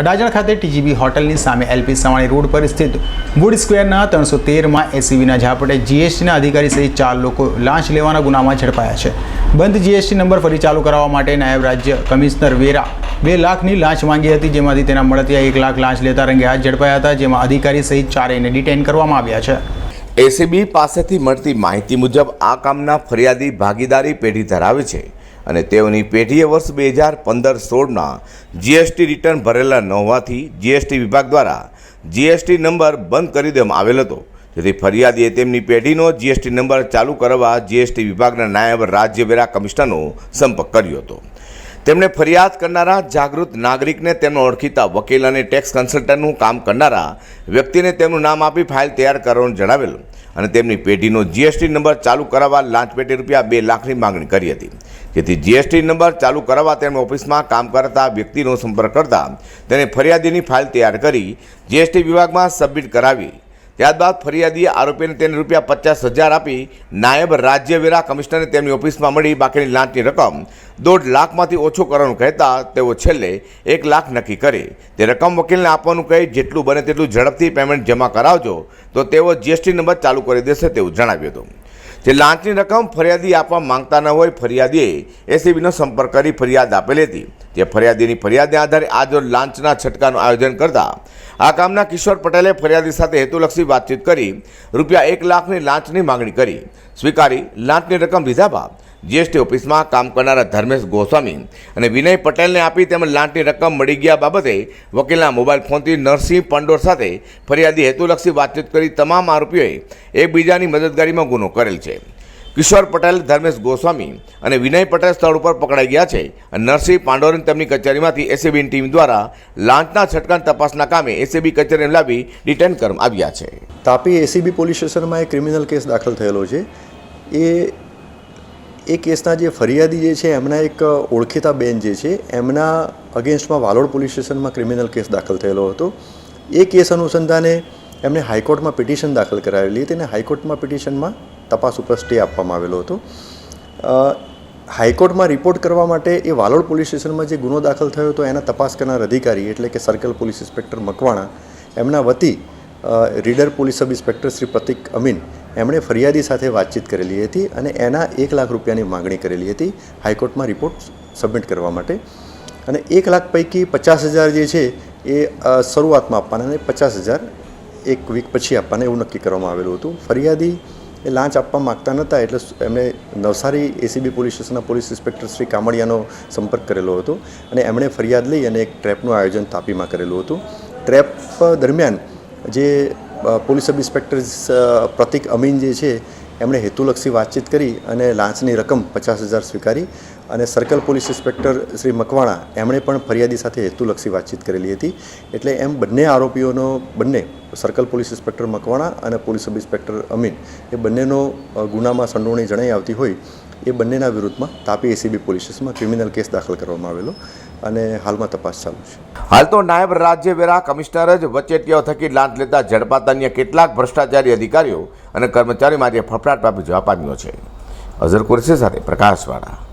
અડાજણ ખાતે ટીજીબી હોટલની સામે એલપી સવાણી રોડ પર સ્થિત વુડ સ્ક્વેરના ત્રણસો તેરમાં એસીબીના ઝાપટે જીએસટીના અધિકારી સહિત ચાર લોકો લાંચ લેવાના ગુનામાં ઝડપાયા છે. બંધ જીએસટી નંબર ફરી ચાલુ કરાવવા માટે નાયબ રાજ્ય કમિશનર વેરા બે લાખની લાંચ માંગી હતી, જેમાંથી તેના મળતિયા એક લાખ લાંચ લેતા રંગે હાથ ઝડપાયા હતા, જેમાં અધિકારી સહિત ચારેયને ડિટેઇન કરવામાં આવ્યા છે. એસીબી પાસેથી મળતી માહિતી મુજબ આ કામના ફરિયાદી ભાગીદારી પેઢી ધરાવે છે. અને તેઓની પેઢીએ વર્ષ બે હજાર પંદર સોળના જીએસટી રિટર્ન ભરેલા ન હોવાથી જીએસટી વિભાગ દ્વારા જીએસટી નંબર બંધ કરી દેવામાં આવેલ હતો. જેથી ફરિયાદીએ તેમની પેઢીનો જીએસટી નંબર ચાલુ કરવા જીએસટી વિભાગના નાયબ રાજ્ય વેરા કમિશનરનો સંપર્ક કર્યો હતો. તેમણે ફરિયાદ કરનારા જાગૃત નાગરિકને તેમનો ઓળખીતા વકીલ અને ટેક્સ કન્સલ્ટન્ટનું કામ કરનારા વ્યક્તિને તેમનું નામ આપી ફાઇલ તૈયાર કરવાનું જણાવેલ અને તેમની પેઢીનો જીએસટી નંબર ચાલુ કરાવવા લાંચ પેટે રૂપિયા બે લાખની માંગણી કરી હતી. જેથી જીએસટી નંબર ચાલુ કરાવવા તેમણે ઓફિસમાં કામ કરતા વ્યક્તિનો સંપર્ક કરતા તેને ફરિયાદીની ફાઇલ તૈયાર કરી જીએસટી વિભાગમાં સબમિટ કરાવી ત્યારબાદ ફરિયાદીએ આરોપીને તેને રૂપિયા પચાસ હજાર આપી નાયબ રાજ્ય વેરા કમિશનરને તેમની ઓફિસમાં મળી બાકીની લાંચની રકમ. દોઢ લાખમાંથી ઓછો કરવાનું કહેતા તેઓ છેલ્લે એક લાખ નક્કી કરે. તે રકમ વકીલને આપવાનું કહી, જેટલું બને તેટલું ઝડપથી પેમેન્ટ જમા કરાવજો. તો તેઓ જીએસટી નંબર ચાલુ કરી દેશે તેવું જણાવ્યું હતું. જે લાંચની રકમ ફરિયાદી આપવા માંગતા ન હોય, ફરિયાદીએ એસીબીનો સંપર્ક કરી ફરિયાદ આપેલી હતી. જે ફરિયાદીની ફરિયાદને આધારે આજ લાંચના છટકાનું આયોજન કરતા આ કામના કિશોર પટેલે ફરિયાદી સાથે હેતુલક્ષી વાતચીત કરી રૂપિયા એક લાખની લાંચની માંગણી કરી. સ્વીકારી લાંચની રકમ લીધા બાદ જીએસટી ઓફિસમાં કામ કરનારા ધર્મેશ ગોસ્વામી અને વિનય પટેલને આપી તેમજ લાંટની રકમ મળી ગયા બાબતે વકીલના મોબાઈલ ફોનથી નરસિંહ પંડોર સાથે ફરિયાદી હેતુલક્ષી વાતચીત કરી તમામ આરોપીઓએ એકબીજાની મદદગારીમાં ગુનો કરેલ છે. કિશોર પટેલ, ધર્મેશ ગોસ્વામી અને વિનય પટેલ સ્થળ ઉપર પકડાઈ ગયા છે અને નરસિંહ પાંડોરન તેમની કચેરીમાંથી એસીબીની ટીમ દ્વારા લાંચના છટકાન તપાસના કામે એસીબી કચેરીને લાવી ડિટેન કરવામાં આવ્યા છે. તાપી એસીબી પોલીસ સ્ટેશનમાં એક ક્રિમિનલ કેસ દાખલ થયેલો છે. એ એ કેસના જે ફરિયાદી જે છે, એમના એક ઓળખીતા બેન જે છે, એમના અગેન્સ્ટમાં વાલોડ પોલીસ સ્ટેશનમાં ક્રિમિનલ કેસ દાખલ થયેલો હતો. એ કેસ અનુસંધાને એમણે હાઈકોર્ટમાં પિટિશન દાખલ કરાવેલી હતી અને હાઈકોર્ટમાં પિટિશનમાં તપાસ ઉપર સ્ટે આપવામાં આવેલો હતો. હાઈકોર્ટમાં રિપોર્ટ કરવા માટે એ વાલોડ પોલીસ સ્ટેશનમાં જે ગુનો દાખલ થયો હતો, એના તપાસ કરનાર અધિકારી એટલે કે સર્કલ પોલીસ ઇન્સ્પેક્ટર મકવાણા, એમના વતી reader police sub inspector Shri Pratik Amin એમણે ફરિયાદી સાથે વાતચીત કરેલી હતી અને એના એક લાખ રૂપિયાની માંગણી કરેલી હતી હાઈકોર્ટમાં રિપોર્ટ સબમિટ કરવા માટે. અને એક લાખ પૈકી પચાસ હજાર જે છે એ શરૂઆતમાં આપવાના અને પચાસ હજાર એક વીક પછી આપવાના એવું નક્કી કરવામાં આવેલું હતું. ફરિયાદી એ લાંચ આપવા માગતા નહોતા એટલે એમણે નવસારી એસીબી પોલીસ સ્ટેશનના પોલીસ ઇન્સ્પેક્ટર શ્રી કામડિયાનો સંપર્ક કરેલો હતો અને એમણે ફરિયાદ લઈ અને એક ટ્રેપનું આયોજન તાપીમાં કરેલું હતું. ટ્રેપ દરમિયાન જે police sub inspector Pratik Amin જે છે, એમણે હેતુલક્ષી વાતચીત કરી અને લાંચની રકમ પચાસ હજાર સ્વીકારી અને circle police inspector Shri Makwana એમણે પણ ફરિયાદી સાથે હેતુલક્ષી વાતચીત કરેલી હતી. એટલે એમ બંને આરોપીઓનો, બંને સર્કલ પોલીસ ઇન્સ્પેક્ટર મકવાણા અને પોલીસ સબ ઇન્સ્પેક્ટર અમીન, એ બંનેનો ગુનામાં સંડોવણી જણાઈ આવતી હોય એ બંનેના વિરુદ્ધમાં તાપી એસીબી પોલીસ સ્ટેશનમાં ક્રિમિનલ કેસ દાખલ કરવામાં આવેલો અને હાલમાં તપાસ ચાલુ છે. હાલ તો નાયબ રાજ્ય વેરા કમિશનર જ વચેટિયાઓ થકી લાંચ લેતા ઝડપાતા અન્ય કેટલાક ભ્રષ્ટાચારી અધિકારીઓ અને કર્મચારીમાં આજે ફફડાટ પામી જવા પામ્યો છે. અઝર કુરશી સાથે પ્રકાશવાળા.